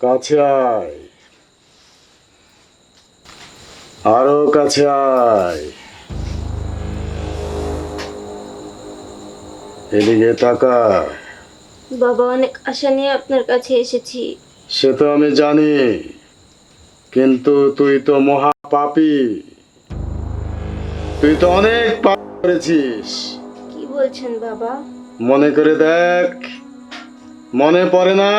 কাছে আয়। আরও কাছে আয়। এদিকে তাকা। বাবা অনেক আশা নিয়ে আপনার কাছে এসেছি। সে তো আমি জানি কিন্তু তুই তো মহা পাপী। তুই তো অনেক পাপ করেছিস। কি বলছেন বাবা? মনে করে দেখ মনে পড়ে না?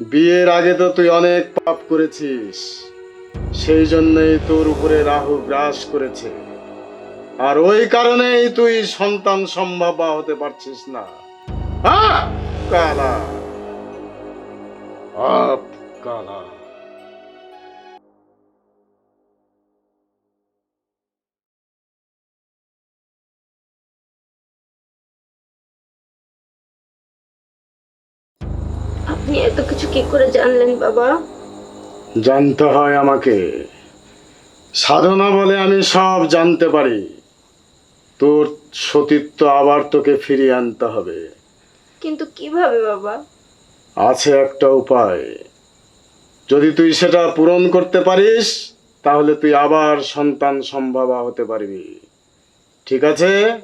বিয়ের আগে তো তুই অনেক পাপ করেছিস। সেই জন্যই তোর উপরে রাহু গ্রাস করেছে। আর ওই কারণেই তুই সন্তান সম্ভাবা হতে পারছিস না! কালা। আপ, কালা। আপনি এত কিছু কি করে জানলেন বাবা? জানতে হয় আমাকে। সাধনা বলে আমি সব জানতে পারি। তোর সতীত্ব আবার তোকে ফিরিয়ে আনতে হবে। কিন্তু কীভাবে বাবা? আছে একটা উপায়। যদি তুই সেটা পূরণ করতে পারিস তাহলে তুই আবার সন্তান সম্ভাবা হতে পারবি। ঠিক আছে।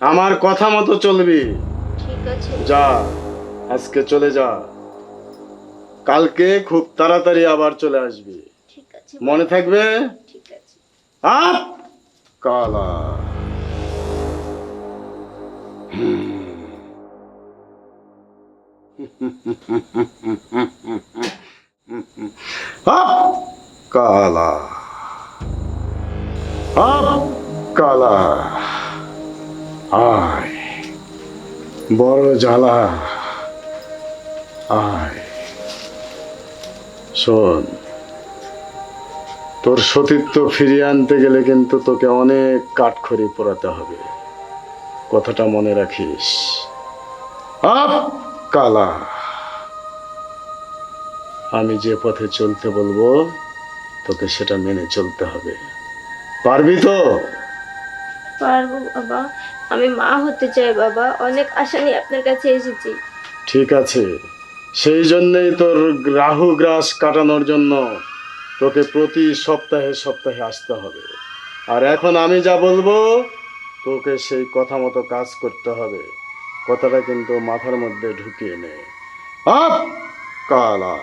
আমার কথা মতো চলবি। ঠিক আছে। যা আজকে চলে যা। কালকে খুব তাড়াতাড়ি আবার চলে আসবি। ঠিক আছে। মনে থাকবে? ঠিক আছে। আপ! কালা। আপ! কালা। আপ! কালা। আয়। বড় জ্বালা। আয়। শোন তোর সতীত্ব ফিরিয়ে আনতে গেলে কিন্তু তোকে অনেক কাঠখড়ি পোড়াতে হবে। কথাটা মনে রাখিস। আপ কালা। আমি যে পথে চলতে বলব তোকে সেটা মেনে চলতে হবে। পারবি তো? পারব বাবা। আমি মা হতে চাই বাবা। অনেক আশা নিয়ে আপনার কাছে এসেছি। ঠিক আছে। সেই জন্যেই তোর রাহু গ্রাস কাটানোর জন্য তোকে প্রতি সপ্তাহে সপ্তাহে আসতে হবে। আর এখন আমি যা বলব তোকে সেই কথা মতো কাজ করতে হবে। কথাটা কিন্তু মাথার মধ্যে ঢুকিয়ে নে। আপ কালা।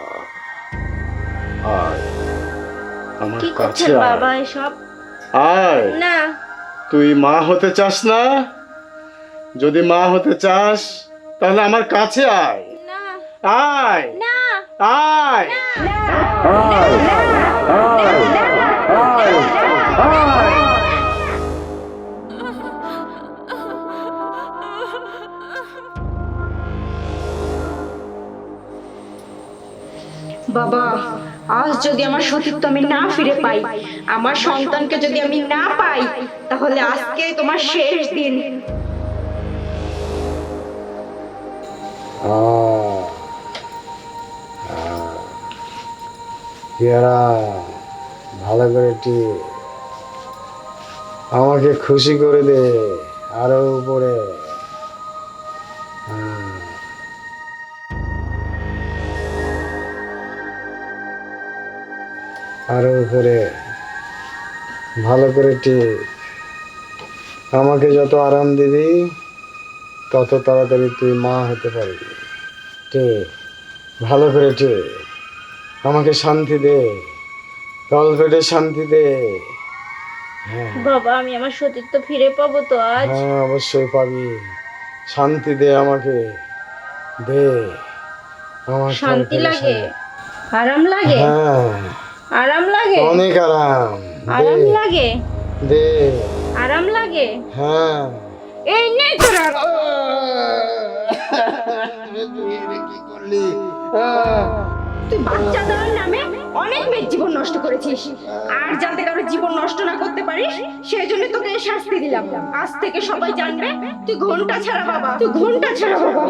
আয়। আমার কি কাছে করছেন বাবা আয় এসব? আয়। না। তুই মা হতে চাস না? যদি মা হতে চাস তাহলে আমার কাছে আয়। আয়। না। আয়। বাবা আজ যদি আমার সতীত্ব আমি না ফিরে পাই আমার সন্তানকে যদি আমি না পাই তাহলে আজকে তোমার শেষ দিন। পেয়ারা, ভালো করে একটি আমাকে খুশি করে দে, আরও উপরে। হ্যাঁ। আরও উপরে। ভালো করে টিপ আমাকে যত আরাম দিবি, তত তাড়াতাড়ি তুই মা হতে পারবি। ঠিক ভালো করে ঠিক আমাকে শান্তি দে। তল পেটে শান্তি দে। হ্যাঁ। বাবা আমি আমার সতীত্ব ফিরে পাবো তো আজ? হ্যাঁ অবশ্যই পাবি। শান্তি দে আমাকে। দে। আমার শান্তি লাগে? আরাম লাগে? হ্যাঁ। আরাম লাগে? অনেক আরাম। আরাম দে। লাগে? দে। আরাম লাগে? হ্যাঁ। এই নে তোর। তুই কি করলি? আহ! তুই বাচ্চা দেওয়ার নামে অনেক মেয়ের জীবন নষ্ট করেছিস। আর যাতে কারও জীবন নষ্ট না করতে পারিস সেই জন্য তোকে শাস্তি দিলাম। আজ থেকে সবাই জানবে, তুই ঘণ্টা ছাড়া বাবা, তুই ঘণ্টা ছাড়া বাবা।